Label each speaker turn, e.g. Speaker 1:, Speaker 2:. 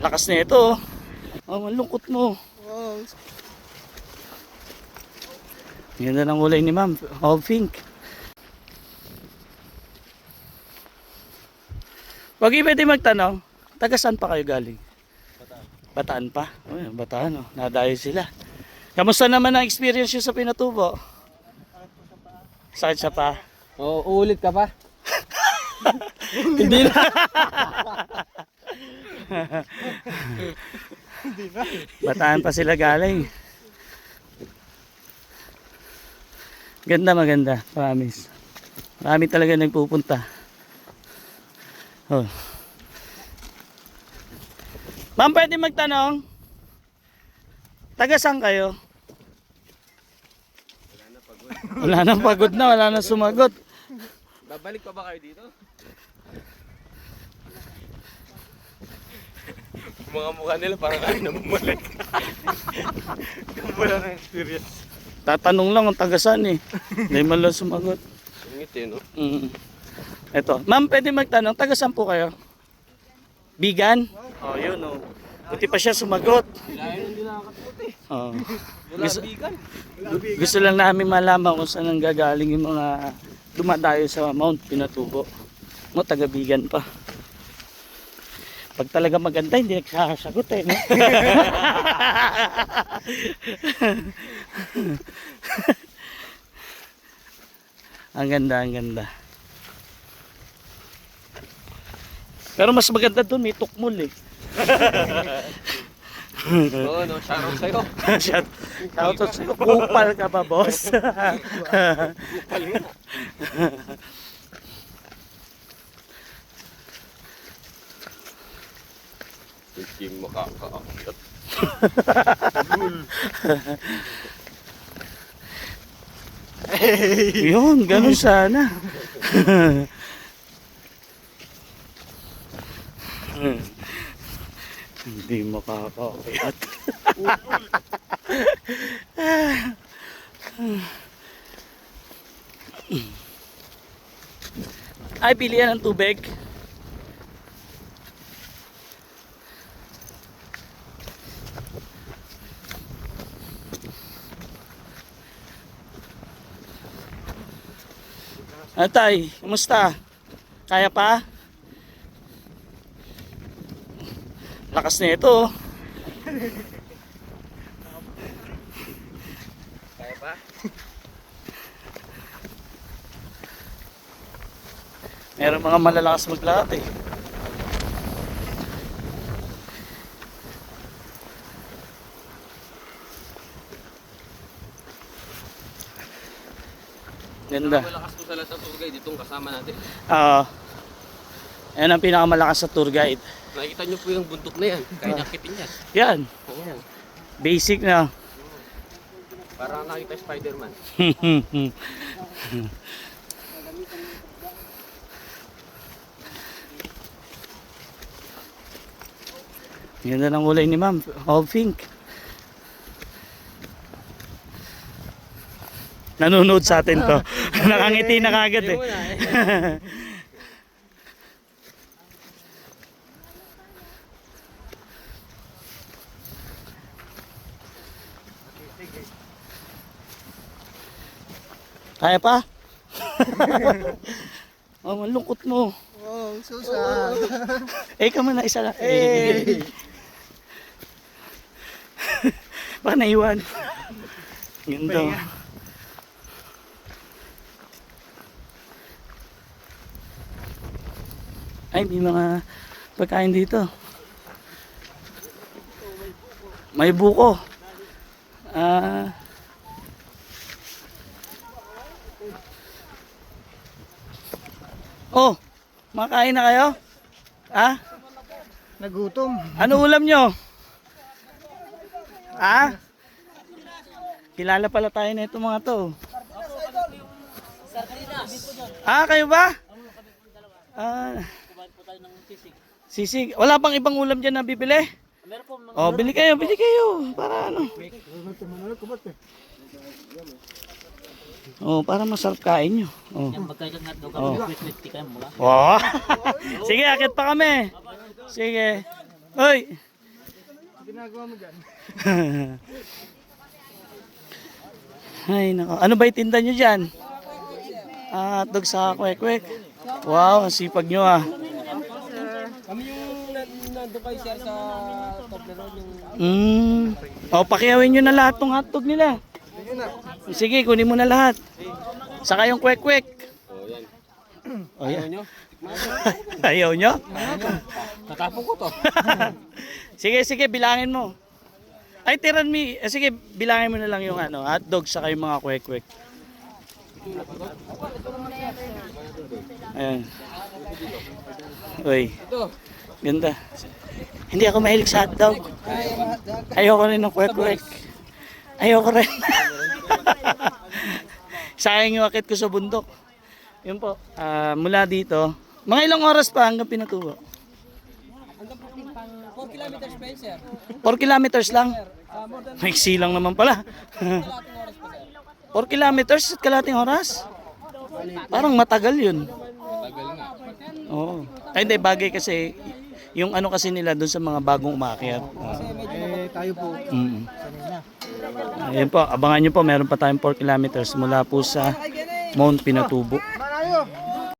Speaker 1: Lakas na ito. oh. Oh, ang lungkot mo.
Speaker 2: Oh,
Speaker 1: Ganda ng kulay ni ma'am. All pink. Wag i pwede magtanong. Taga saan pa kayo galing? Bataan. Bataan pa? Uy, bataan oh. Nadayo sila. Kamusta naman ang experience nyo sa Pinatubo? Sakit sa pa?
Speaker 2: oh uulit ka pa?
Speaker 1: Hindi na. Bataan pa sila galing. Ganda maganda, promise. Marami talaga nagpupunta. Oh. Ma'am, pwede magtanong? Taga saan kayo? Wala nang pagod na, wala nang sumagot.
Speaker 2: Babalik pa ba kayo dito? Mga mukha nila parang ayaw na bumalik. Wala na experience.
Speaker 1: Tatanong lang kung taga saan eh. Hindi man lang sumagot.
Speaker 2: Sungit eh, no?
Speaker 1: Mm. Ito. Ma'am, pwede magtanong, taga saan po kayo? Bigan? Oh, yun oh. Buti pa siya sumagot.
Speaker 2: Hindi nakakaputi.
Speaker 1: Oh.
Speaker 2: Wala
Speaker 1: Gusto-
Speaker 2: bigan.
Speaker 1: Gusto lang namin malaman kung saan ang gagaling yung mga dumadayo sa Mount Pinatubo. Mo, taga Bigan pa. Pag talaga maganda, hindi nagsasagot eh. No? ang ganda, ang ganda. Pero mas maganda doon, may tukmol eh.
Speaker 2: Oo, no? Shoutout sa'yo.
Speaker 1: Shout shout out sa'yo. Kupal ka ba, boss?
Speaker 2: Kupal yun. Hindi makakaakyat.
Speaker 1: Yun, ganun sana. Hindi makakakayat. Ay, pilihan ng tubig. Atay, kumusta? Kaya pa? Lakas na ito.
Speaker 2: Kaya pa?
Speaker 1: Meron mga malalakas maglakad eh. Ganda.
Speaker 2: Malakas po sa lahat ng tour guide itong kasama natin.
Speaker 1: Ah. yan ang pinakamalakas sa tour guide.
Speaker 2: Nakikita niyo po yung bundok na yan. Kaya niya kitin yan.
Speaker 1: Yan.
Speaker 2: Ayan.
Speaker 1: Basic na.
Speaker 2: Para nakita Spider-Man.
Speaker 1: Ganda ng kulay ni ma'am. All pink. Nanonood sa atin to. Nakangiti na kagad eh.
Speaker 2: Eh.
Speaker 1: Kaya pa? oh, malungkot mo.
Speaker 3: Oh, so sad.
Speaker 1: Eh, ka na isa lang. Eh. Baka naiwan. Ganda. Ay, may mga pagkain dito. May buko. Ah. oh, makain na kayo? Ha?
Speaker 3: Nagutom.
Speaker 1: Ano ulam nyo? Ha? Kilala pala tayo na itong mga to. Ah, kayo ba? Ah. Sisig. Wala pang ibang ulam dyan na bibili? Oh, bili kayo, bili kayo. Para ano? Oh, para masarap kain nyo. Oh. Oh. Wow. Sige, akit pa kami. Sige. Hoy,
Speaker 3: ginagawa mo dyan?
Speaker 1: Ay, nako. Ano ba itinda nyo dyan? Ah, hotdog sa kwek-kwek. Wow, ang sipag nyo ah.
Speaker 2: Kami yung nandun kayo sir sa Toblerone yung...
Speaker 1: Mm. O, pakiyawin nyo na lahat ng hotdog nila. Sige, kunin mo na lahat. Saka yung kwek-kwek.
Speaker 2: Oh, yan.
Speaker 1: O, yan.
Speaker 2: nyo?
Speaker 1: Ayaw nyo?
Speaker 2: Tatapon ko to.
Speaker 1: sige, sige, bilangin mo. Ay, tiran mi. Eh, sige, bilangin mo na lang yung ano, hotdog saka yung mga kwek-kwek. Ayan. Uy, ganda. Hindi ako mahilig sa hotdog. Ayoko rin ng kwek-kwek. Ayoko rin. Sayang yung akit ko sa bundok. Yun po, ah, mula dito, mga ilang oras pa hanggang pinatubo?
Speaker 2: 4 kilometers pa sir.
Speaker 1: 4 kilometers lang. Maiksi lang naman pala. 4 kilometers at kalating oras? Parang matagal yun.
Speaker 2: Tagal nga.
Speaker 1: Oo. Ay, hindi, bagay kasi yung ano kasi nila doon sa mga bagong umakyat. Ah,
Speaker 3: Eh, tayo po.
Speaker 1: mm. Ayun po, abangan nyo po, meron pa tayong 4 kilometers mula po sa Mount Pinatubo.